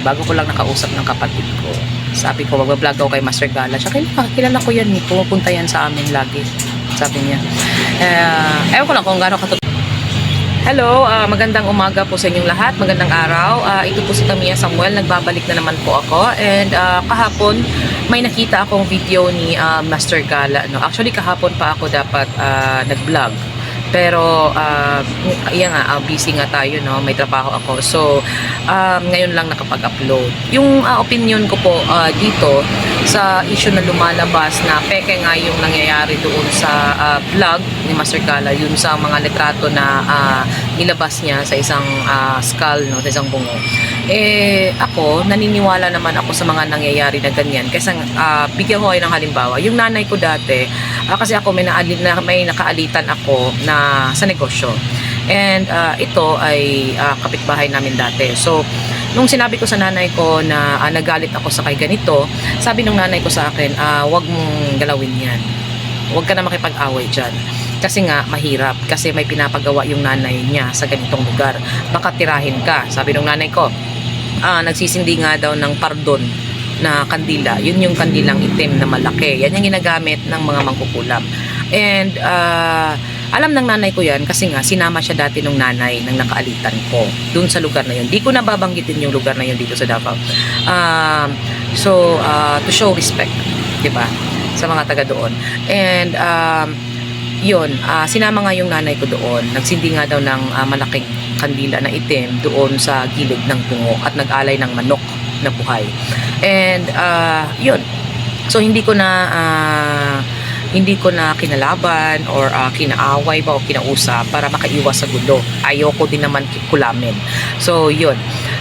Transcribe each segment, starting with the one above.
bago ko lang nakausap ng kapatid ko. Sabi ko, magbablog ako kay Master Gala. Siya, kilala, ko yan, eh. pumupunta yan sa amin lagi. Sabi niya. Eh, ewan ko lang kung gaano katotoo. Hello, ah, magandang umaga po sa inyong lahat. Magandang araw. Ah, ito po si Tamiya Samuel. Nagbabalik na naman po ako. And ah, kahapon, may nakita akong video ni ah, Master Gala. No? Actually, kahapon pa ako dapat ah, nag-vlog. Pero, uh, yan nga, ah, busy nga tayo, no? May trabaho ako. So, um, ngayon lang nakapag-upload. Yung ah, opinion ko po ah, dito sa issue na lumalabas na peke nga yung nangyayari doon sa ah, vlog ni Master Gala, yun sa mga litrato na ah, nilabas niya sa isang ah, skull, no? Sa isang bungo. Eh, ako, naniniwala naman ako sa mga nangyayari na ganyan. Kasi ah, bigyan ko kayo ng halimbawa. Yung nanay ko dati, ah, kasi ako may, naali, na, may nakaalitan ako na sa negosyo. And ah, ito ay ah, kapitbahay namin dati. So, nung sinabi ko sa nanay ko na ah, nagalit ako sa kay ganito, sabi nung nanay ko sa akin, ah, wag mong galawin yan. Huwag ka na makipag-away dyan. Kasi nga, mahirap. Kasi may pinapagawa yung nanay niya sa ganitong lugar. Baka tirahin ka. Sabi nung nanay ko, ah, nagsisindi nga daw ng pardon na kandila. Yun yung kandilang itim na malaki. Yan yung ginagamit ng mga mangkukulam. And ah, alam ng nanay ko yan kasi nga sinama siya dati nung nanay ng nakaalitan ko dun sa lugar na yun. Di ko na babanggitin yung lugar na yun dito sa Davao. Um, so, ah, to show respect, di ba? Sa mga taga doon. And, um, yun, ah, sinama nga yung nanay ko doon. Nagsindi nga daw ng ah, malaking kandila na itim doon sa gilid ng tungo at nag-alay ng manok na buhay. And, ah, yun. So, hindi ko na, ah, hindi ko na kinalaban or ah, kinaaway ba o kinausap para makaiwas sa gulo. Ayoko din naman kulamin. So, yun.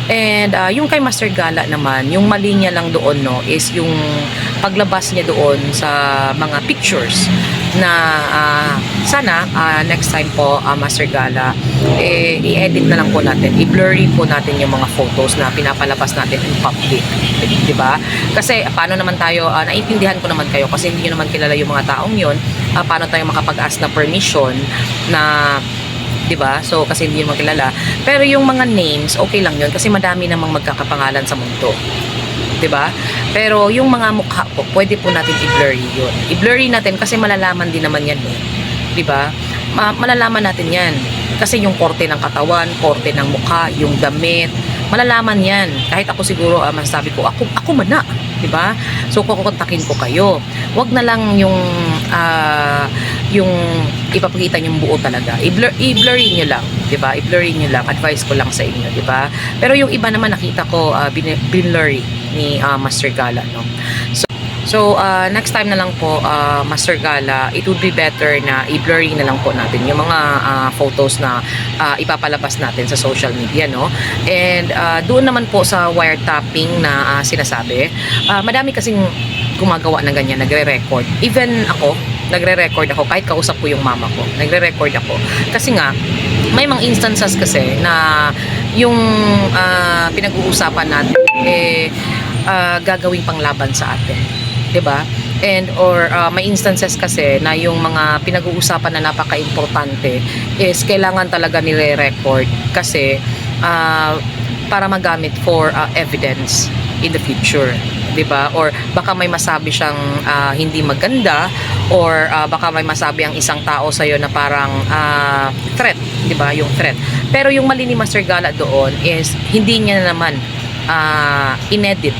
And ah, yung kay Master Gala naman, yung mali niya lang doon no is yung paglabas niya doon sa mga pictures na ah, sana ah, next time po ah, Master Gala eh, i-edit na lang po natin i-blurry po natin yung mga photos na pinapalabas natin in public di ba? Kasi paano naman tayo ah, naiintindihan ko naman kayo kasi hindi nyo naman kilala yung mga taong yon ah, paano tayo makapag-ask na permission na 'di ba? So kasi hindi mo kilala. Pero yung mga names, okay lang 'yun kasi madami namang magkakapangalan sa mundo. Ba? Pero yung mga mukha po, pwede po natin i-blurry 'yun. I-blurry natin kasi malalaman din naman 'yan eh. ba? Ma- malalaman natin 'yan. Kasi yung korte ng katawan, korte ng mukha, yung damit, malalaman 'yan. Kahit ako siguro uh, masasabi ko, ako ako man na, ba? So kukontakin ko kayo. Wag na lang yung ah, yung ipapakita yung buo talaga. I-blur, i-blurry nyo lang, ba? I-blurry nyo lang. Advice ko lang sa inyo, ba? Pero yung iba naman nakita ko uh, bin, binlurry ni ah, Master Gala, no. So So, ah, next time na lang po, ah, Master Gala, it would be better na i-blurry na lang po natin yung mga ah, photos na ah, ipapalabas natin sa social media, no? And ah, doon naman po sa wiretapping na ah, sinasabi, ah, madami kasing gumagawa ng ganyan, nagre-record. Even ako, nagre-record ako kahit kausap ko yung mama ko. Nagre-record ako. Kasi nga, may mga instances kasi na yung ah, pinag-uusapan natin eh ah, gagawing panglaban sa atin. 'di ba? And or ah, may instances kasi na yung mga pinag-uusapan na napaka-importante is kailangan talaga nire-record kasi ah, para magamit for ah, evidence in the future. 'di ba? Or baka may masabi siyang ah, hindi maganda or ah, baka may masabi ang isang tao sa na parang ah, threat, 'di ba? Yung threat. Pero yung mali ni Master Gala doon is hindi niya na naman ah, inedit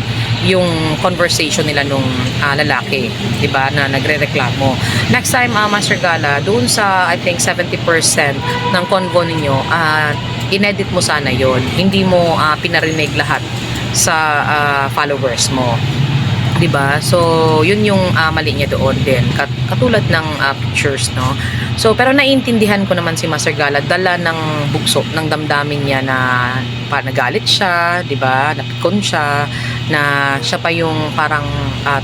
yung conversation nila nung ah, lalaki, 'di ba, na nagrereklamo. Next time ah, Master Gala, doon sa I think 70% ng convo ninyo, ah, inedit mo sana 'yon. Hindi mo ah, pinarinig lahat sa ah, followers mo. 'di ba? So, 'yun yung ah, mali niya doon din. Kat- katulad ng ah, pictures, no. So, pero naiintindihan ko naman si Master Gala dala ng bugso ng damdamin niya na pa nagalit siya, 'di ba? Napikon siya na siya pa yung parang ah,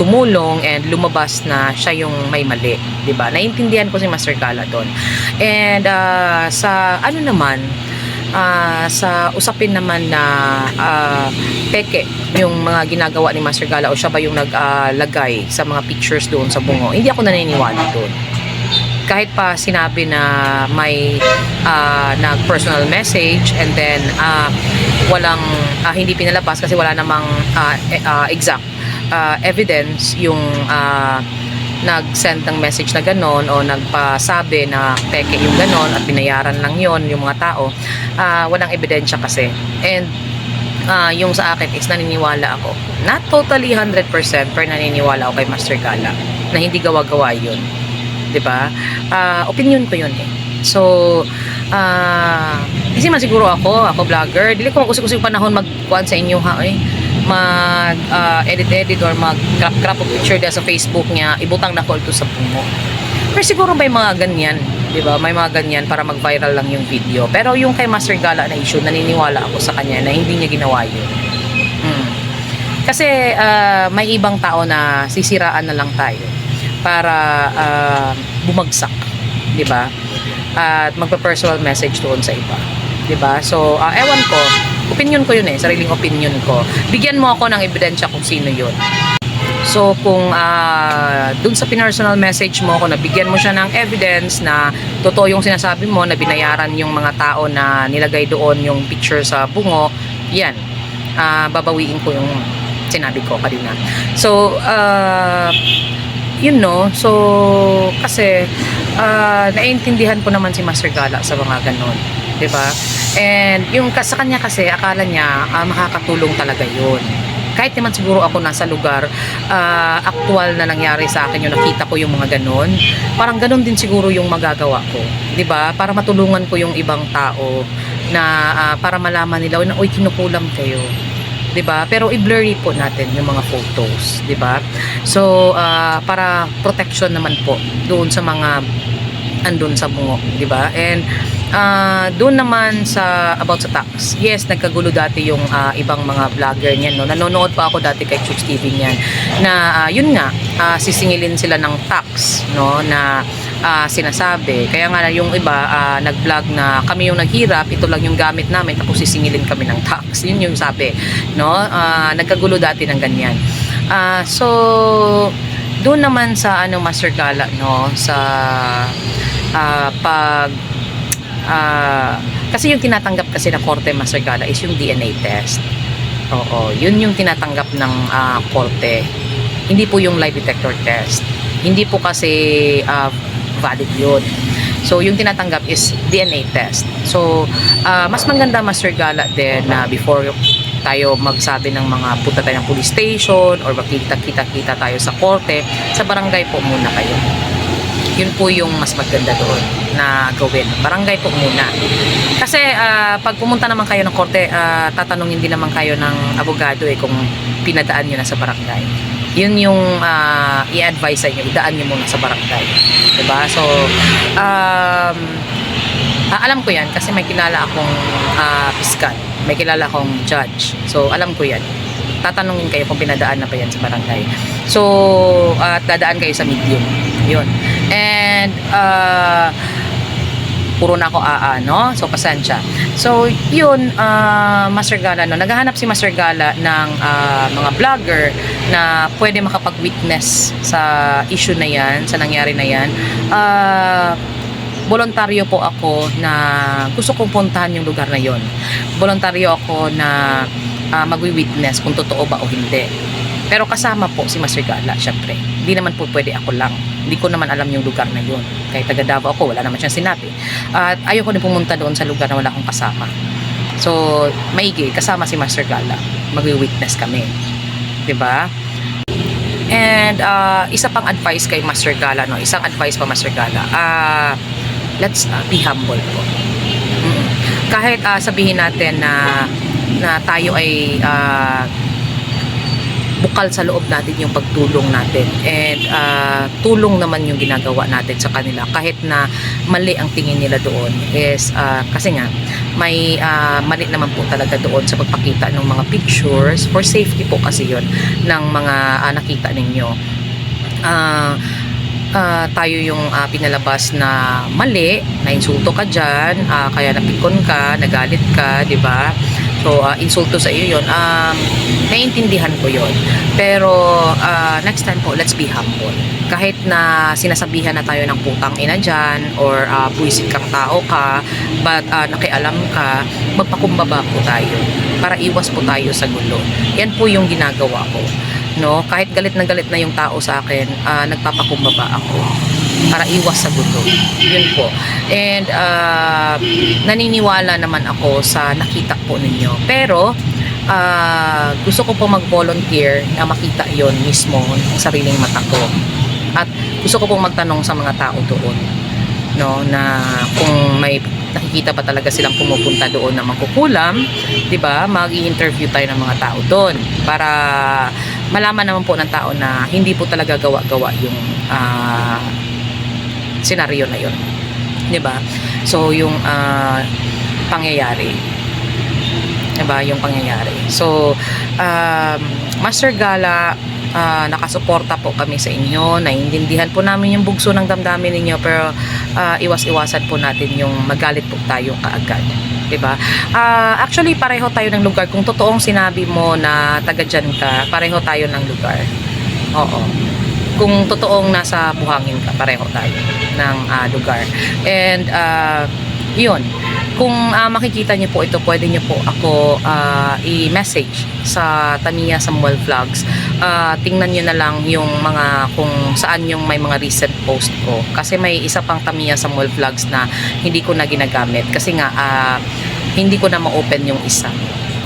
tumulong and lumabas na siya yung may mali, 'di ba? Naiintindihan ko si Master Gala doon. And ah, sa ano naman ah, sa usapin naman na ah, peke yung mga ginagawa ni Master Gala o siya ba yung naglagay sa mga pictures doon sa bungo. Hindi ako naniniwala doon. Kahit pa sinabi na may ah, nag-personal message and then ah, walang ah, hindi pinalabas kasi wala namang e- ah, exact ah, evidence yung ah, nag-send ng message na ganon o nagpasabi na peke yung ganon at binayaran lang yon yung mga tao ah, walang ebidensya kasi. And ah, yung sa akin is naniniwala ako. Not totally 100% pero naniniwala ako kay Master Gala na hindi gawa-gawa yun 'di ba Ah, opinion ko yun eh so ah kasi man siguro ako ako vlogger dili ko mag-usik-usik panahon magkuan sa inyo ha eh mag ah, edit-edit or mag crop crop of picture dahil sa Facebook niya ibutang na call to sa pungo pero siguro may mga ganyan, 'di ba? May mga ganyan para mag-viral lang yung video. Pero yung kay Master Gala na issue, naniniwala ako sa kanya na hindi niya ginawa 'yun. Mm. Kasi ah, may ibang tao na sisiraan na lang tayo para ah, bumagsak, 'di ba? At magpa-personal message doon sa iba. 'Di ba? So, ah, ewan ko, opinion ko 'yun eh, sariling opinion ko. Bigyan mo ako ng ebidensya kung sino 'yun. So kung ah dun sa personal message mo, kung nabigyan mo siya ng evidence na totoo yung sinasabi mo, na binayaran yung mga tao na nilagay doon yung picture sa bungo, yan, ah babawiin ko yung sinabi ko kanina. So, ah yun no, so kasi ah naiintindihan ko naman si Master Gala sa mga ganon. 'di ba? And yung sa kanya kasi akala niya ah, makakatulong talaga yun kahit naman siguro ako nasa lugar ah, actual na nangyari sa akin yung nakita ko yung mga ganon parang ganon din siguro yung magagawa ko 'di ba para matulungan ko yung ibang tao na ah, para malaman nila na oy kinukulam kayo 'di ba pero i-blurry po natin yung mga photos 'di ba so ah, para protection naman po doon sa mga andun sa bungo, 'di ba? And ah doon naman sa about sa tax. Yes, nagkagulo dati yung ah, ibang mga vlogger niyan, no. Nanonood pa ako dati kay Chooks TV niyan na ah, yun nga ah, sisingilin sila ng tax, no, na ah, sinasabi. Kaya nga yung iba ah, nag-vlog na kami yung naghirap, ito lang yung gamit namin tapos sisingilin kami ng tax. Yun yung sabi, no? Ah, nagkagulo dati ng ganyan. Ah, so doon naman sa ano Master Gala no sa ah, pag ah, kasi yung tinatanggap kasi na Korte Master Gala is yung DNA test. Oo, yun yung tinatanggap ng ah, Korte. Hindi po yung lie detector test. Hindi po kasi ah, valid yun. So, yung tinatanggap is DNA test. So, ah, mas maganda Master Gala din na before tayo magsabi ng mga punta tayo ng police station or makita-kita-kita tayo sa korte, sa barangay po muna kayo yun po yung mas maganda doon na gawin. Barangay po muna. Kasi ah, pag pumunta naman kayo ng korte, ah, tatanungin din naman kayo ng abogado eh kung pinadaan nyo na sa barangay. Yun yung ah, i-advise sa inyo, idaan nyo muna sa barangay. Diba? So, um, ah, alam ko yan kasi may kilala akong ah, piskal. May kilala akong judge. So, alam ko yan tatanungin kayo kung pinadaan na ba yan sa barangay. So, at dadaan kayo sa medium. Yun. And, uh, puro na ako aa, no? So, pasensya. So, yun, uh, Master Gala, no? Naghahanap si Master Gala ng ah, mga vlogger na pwede makapag-witness sa issue na yan, sa nangyari na yan. Ah, voluntaryo po ako na gusto kong puntahan yung lugar na yon. Voluntaryo ako na ah, magwi-witness kung totoo ba o hindi. Pero kasama po si Master Gala, syempre. Hindi naman po pwede ako lang. Hindi ko naman alam yung lugar na yun. Kahit taga Davao ako, wala naman siyang sinabi. At ayoko din pumunta doon sa lugar na wala akong kasama. So, maigi, kasama si Master Gala. Magwi-witness kami. ba? And ah, isa pang advice kay Master Gala, no? Isang advice pa Master Gala. Ah, let's ah, be humble po. Mm. Kahit ah, sabihin natin na na tayo ay ah, bukal sa loob natin yung pagtulong natin. And ah, tulong naman yung ginagawa natin sa kanila. Kahit na mali ang tingin nila doon is ah, kasi nga may ah, mali naman po talaga doon sa pagpakita ng mga pictures. For safety po kasi yon ng mga ah, nakita ninyo. Ah ah, tayo yung ah, pinalabas na mali, na insulto ka dyan, ah, kaya napikon ka, nagalit ka, di ba? So, ah, insulto sa iyo yun. Um, naiintindihan ko yun. Pero, ah, next time po, let's be humble. Kahit na sinasabihan na tayo ng putang ina dyan, or uh, buisit kang tao ka, but ah, nakialam ka, magpakumbaba po tayo para iwas po tayo sa gulo. Yan po yung ginagawa ko. No, kahit galit na galit na yung tao sa akin, ah, nagpapakumbaba ako para iwas sa gulo. Yun po. And ah, naniniwala naman ako sa nakita po ninyo. Pero ah, gusto ko po mag-volunteer na makita yon mismo ng sariling mata ko. At gusto ko pong magtanong sa mga tao doon no na kung may nakikita ba talaga silang pumupunta doon na magkukulam, 'di ba? Mag-i-interview tayo ng mga tao doon para malaman naman po ng tao na hindi po talaga gawa-gawa yung ah, senaryo na. 'Di ba? So yung ah, pangyayari ba? Yung pangyayari. So um, Master Gala ah, nakasuporta po kami sa inyo. Naiintindihan po namin yung bugso ng damdamin ninyo pero ah, iwas-iwasan po natin yung magalit po tayo kaagad. 'di ba? Ah, actually pareho tayo ng lugar. Kung totoong sinabi mo na taga dyan ka, pareho tayo ng lugar. Oo. Kung totoong nasa buhangin ka, pareho tayo ng ah, lugar. And ah, 'yun. Kung ah, makikita niyo po ito, pwede niyo po ako ah, i-message sa Tamiya Samuel Vlogs. Ah, tingnan niyo na lang yung mga kung saan yung may mga recent post ko. Kasi may isa pang Tamiya Samuel Vlogs na hindi ko na ginagamit. Kasi nga, ah, hindi ko na ma-open yung isa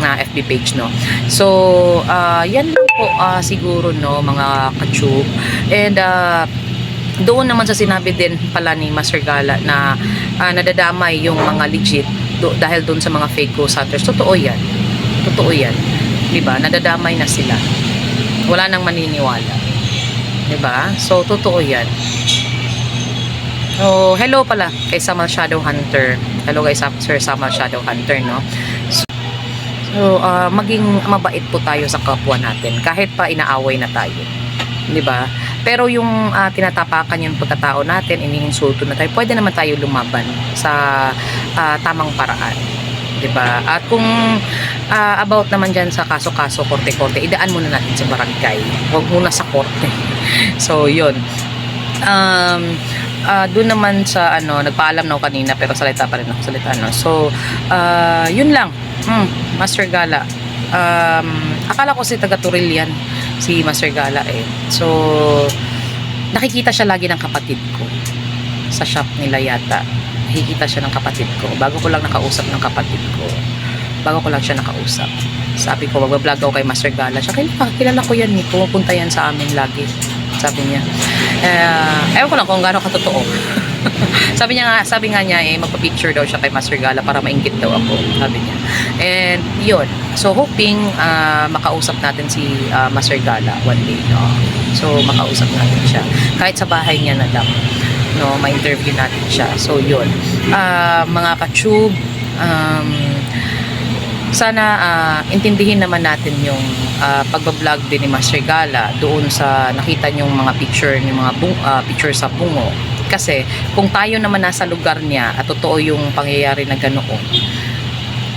na FB page no. So, ah, yan lang po ah, siguro no mga ka-tube. And ah, doon naman sa sinabi din pala ni Master Gala na ah, nadadamay yung mga legit do, dahil doon sa mga fake ghost hunters. Totoo yan. Totoo yan. 'Di ba? Nadadamay na sila. Wala nang maniniwala. 'Di ba? So totoo yan. Oh, hello pala kay Samal Shadow Hunter. Hello Sam- Sir Samal Shadow Hunter, no? So, ah, maging mabait po tayo sa kapwa natin kahit pa inaaway na tayo. 'Di ba? Pero yung ah, tinatapakan yung pagkatao natin, iniinsulto na tayo, pwede naman tayo lumaban sa ah, tamang paraan. 'Di ba? At kung ah, about naman diyan sa kaso-kaso, korte-korte, idaan muna natin sa barangay. Huwag muna sa korte. so, 'yun. Um, ah, doon naman sa ano, nagpaalam na ako kanina pero salita pa rin ako salita no. So, ah, 'yun lang. Hmm, Master Gala. Um, akala ko si taga Turil yan, si Master Gala eh. So, nakikita siya lagi ng kapatid ko sa shop nila yata. Nakikita siya ng kapatid ko. Bago ko lang nakausap ng kapatid ko. Bago ko lang siya nakausap. Sabi ko, magbablog ako kay Master Gala. Siya, kilala, kilala ko yan. Eh. Pumupunta yan sa amin lagi. Sabi niya. Eh, ewan ko lang kung gaano katotoo. sabi niya nga, sabi nga niya eh, magpa-picture daw siya kay Master Gala para maingit daw ako. Sabi niya. And yun. So hoping ah, makausap natin si ah, Master Gala one day. No? So makausap natin siya. Kahit sa bahay niya na lang. No, ma-interview natin siya. So yun. Ah, mga ka-tube, um, sana ah, intindihin naman natin yung uh, pagbablog din ni Master Gala doon sa nakita niyong mga picture yung mga bung, ah, picture sa bungo kasi kung tayo naman nasa lugar niya at totoo yung pangyayari na ganoon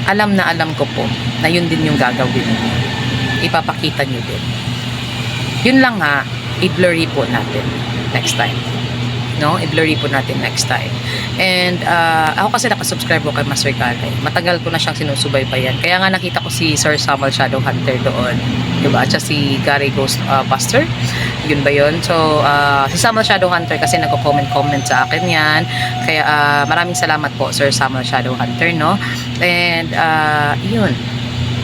alam na alam ko po na yun din yung gagawin niyo ipapakita niyo din yun lang ha i-blurry po natin next time no? I-blurry po natin next time. And uh, ako kasi nakasubscribe ko kay Master Galay. Matagal ko na siyang sinusubaybayan. Kaya nga nakita ko si Sir Samuel Shadow Hunter doon. Diba? At si Gary Ghost uh, Buster. Yun ba yun? So, uh, si Samuel Shadow Hunter kasi nagko-comment-comment sa akin yan. Kaya uh, maraming salamat po Sir Samuel Shadow Hunter, no? And uh, yun.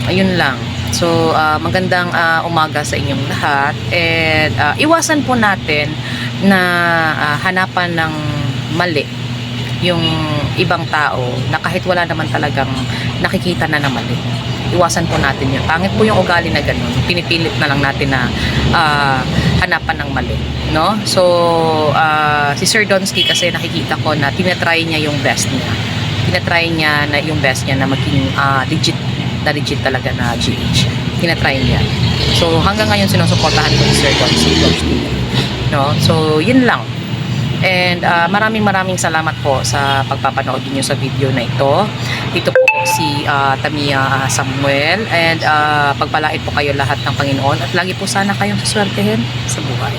Ayun lang. So, uh, magandang uh, umaga sa inyong lahat. And uh, iwasan po natin na ah, hanapan ng mali yung ibang tao na kahit wala naman talagang nakikita na na mali. Iwasan po natin yun. Pangit po yung ugali na ganun. Pinipilit na lang natin na ah, hanapan ng mali. No? So, ah, si Sir Donsky kasi nakikita ko na tinatry niya yung best niya. Tinatry niya na yung best niya na maging ah, legit na legit talaga na GH. Tinatry niya. So, hanggang ngayon sinusuportahan ko si Sir Donsky. No? So, yun lang. And ah, maraming maraming salamat po sa pagpapanood niyo sa video na ito. Ito po si ah, Tamia Samuel and ah, pagpalait po kayo lahat ng Panginoon at lagi po sana kayong saswertehin sa buhay.